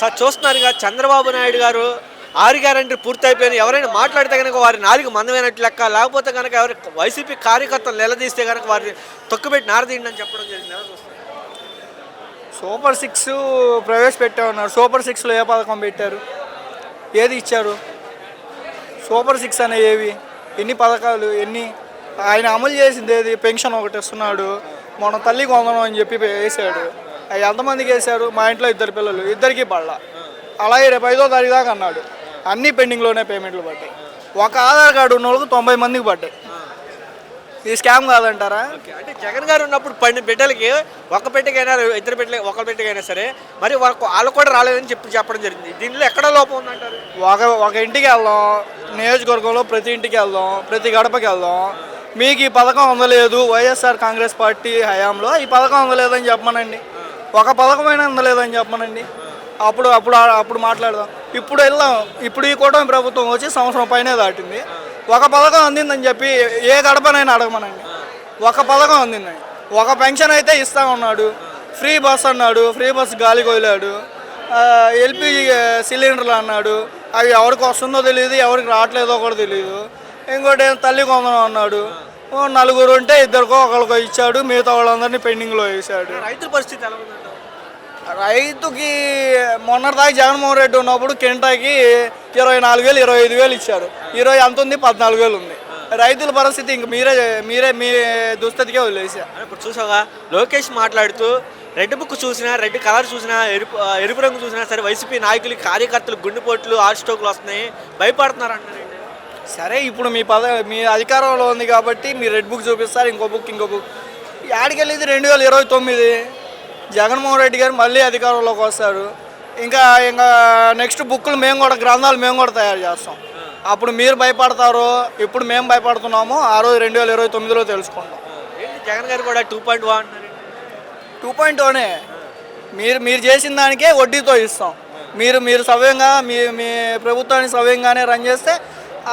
Sir చూస్తున్నారు చంద్రబాబు నాయుడు గారు ఆరు గ్యారంటీ పూర్తి అయిపోయిన ఎవరైనా మాట్లాడితే కనుక వారి నాలుగు మందమైనట్లు లెక్క లేకపోతే కనుక ఎవరి వైసీపీ కార్యకర్తలు నిలదీస్తే కనుక వారిని తొక్కుపెట్టి నారదీయండి అని చెప్పడం జరిగింది. సూపర్ సిక్స్ ప్రవేశపెట్టా ఉన్నారు సూపర్ సిక్స్లో ఏ పథకం పెట్టారు? ఏది ఇచ్చారు? సూపర్ సిక్స్ అనే ఏవి? ఎన్ని పథకాలు? ఎన్ని? ఆయన అమలు చేసింది ఏది? పెన్షన్ ఒకటి ఇస్తున్నాడు మొన్న తల్లి కొందనం అని చెప్పి వేసాడు. ఎంతమందికి వేశారు మా ఇంట్లో ఇద్దరు పిల్లలు ఇద్దరికి పడలా అలాగే రేపు ఐదో తారీఖు దాకా అన్నాడు. అన్నీ పెండింగ్లోనే పేమెంట్లు పడ్డాయి. ఒక ఆధార్ కార్డు ఉన్న వాళ్ళకి తొంభై మందికి పడ్డాయి. ఇది స్కామ్ కాదంటారా? అంటే జగన్ గారు ఉన్నప్పుడు పడిన బిడ్డలకి ఒక పెట్టకైనా ఇద్దరు బిడ్డలకి ఒక పెట్టకైనా సరే మరి వాళ్ళు కూడా రాలేదని చెప్పి చెప్పడం జరిగింది. దీనిలో ఎక్కడ లోపం ఉందంటారు? ఒక ఒక ఇంటికి వెళ్దాం నియోజకవర్గంలో ప్రతి ఇంటికి వెళ్దాం ప్రతి గడపకి వెళ్దాం. మీకు ఈ పథకం అందలేదు వైఎస్ఆర్ కాంగ్రెస్ పార్టీ హయాంలో ఈ పథకం అందలేదని చెప్పమనండి. ఒక పథకమైన అందలేదని చెప్పమనండి. అప్పుడు అప్పుడు అప్పుడు మాట్లాడదాం. ఇప్పుడు వెళ్దాం. ఇప్పుడు ఈ కూటమి ప్రభుత్వం వచ్చి సంవత్సరం పైనే దాటింది. ఒక పథకం అందిందని చెప్పి ఏ గడపనైనా అడగమనండి. ఒక పథకం అందిందండి. ఒక పెన్షన్ అయితే ఇస్తా ఉన్నాడు. ఫ్రీ బస్ అన్నాడు. ఫ్రీ బస్ గాలికి వదిలాడు ఎల్పిజి సిలిండర్లు అన్నాడు. అవి ఎవరికి వస్తుందో తెలియదు ఎవరికి రావట్లేదో కూడా తెలియదు ఇంకోటి తల్లి కొందనం అన్నాడు. నలుగురు ఉంటే ఇద్దరికో ఒకరికో ఇచ్చాడు మిగతా వాళ్ళందరినీ పెండింగ్లో వేసాడు. రైతుల పరిస్థితి ఎలా ఉందంటారు రైతుకి మొన్నటిదాకా జగన్మోహన్ రెడ్డి ఉన్నప్పుడు కింటాకి ఇరవై నాలుగు వేలు ఇరవై ఐదు వేలు ఇచ్చారు. ఈరోజు ఎంత ఉంది పద్నాలుగు వేలు ఉంది. రైతుల పరిస్థితి ఇంక మీరే మీరే మీ దుస్థితికే వదిలేసారు అని ఇప్పుడు చూసావా లోకేష్ మాట్లాడుతూ రెడ్ బుక్ చూసినా రెడ్ కలర్ చూసినా ఎరుపు ఎరుపు రంగు చూసినా సరే వైసీపీ నాయకులు కార్యకర్తలు గుండెపోట్లు హార్ట్ స్ట్రోక్లు వస్తున్నాయి. భయపడుతున్నారు అంటున్నారు సరే ఇప్పుడు మీ పద మీ అధికారంలో ఉంది కాబట్టి మీరు రెడ్ బుక్ చూపిస్తారు ఇంకో బుక్ ఇంకో బుక్ యాడికి వెళ్ళేది? రెండు వేల ఇరవై తొమ్మిది. జగన్మోహన్ రెడ్డి గారు మళ్ళీ అధికారంలోకి వస్తారు. ఇంకా ఇంకా నెక్స్ట్ బుక్లు మేము కూడా గ్రంథాలు మేము కూడా తయారు చేస్తాం. అప్పుడు మీరు భయపడతారు ఇప్పుడు మేము భయపడుతున్నాము ఆ రోజు రెండు వేల ఇరవై తొమ్మిదిలో తెలుసుకుంటాం. జగన్ గారు కూడా two point one two point one మీరు మీరు చేసిన దానికే వడ్డీతో ఇస్తాం. మీరు మీరు సవ్యంగా మీ మీ ప్రభుత్వాన్ని సవ్యంగానే రన్ చేస్తే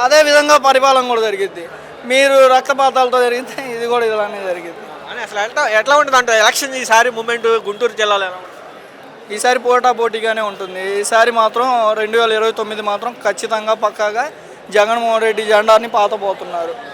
అదే విధంగా పరిపాలన కూడా జరిగిద్ది మీరు రక్తపాతాలతో జరిగితే ఇది కూడా ఇలానే అని అసలు ఎట్లా ఎట్లా ఉంటుంది అంటే ఎలక్షన్ ఈసారి మూమెంట్ గుంటూరు జిల్లాలో ఎలా ఉంటుంది? ఈసారి పోటా పోటీగానే ఉంటుంది. ఈసారి మాత్రం రెండు వేల ఇరవై తొమ్మిది మాత్రం ఖచ్చితంగా పక్కాగా జగన్మోహన్ రెడ్డి జెండాని పాతపోతున్నారు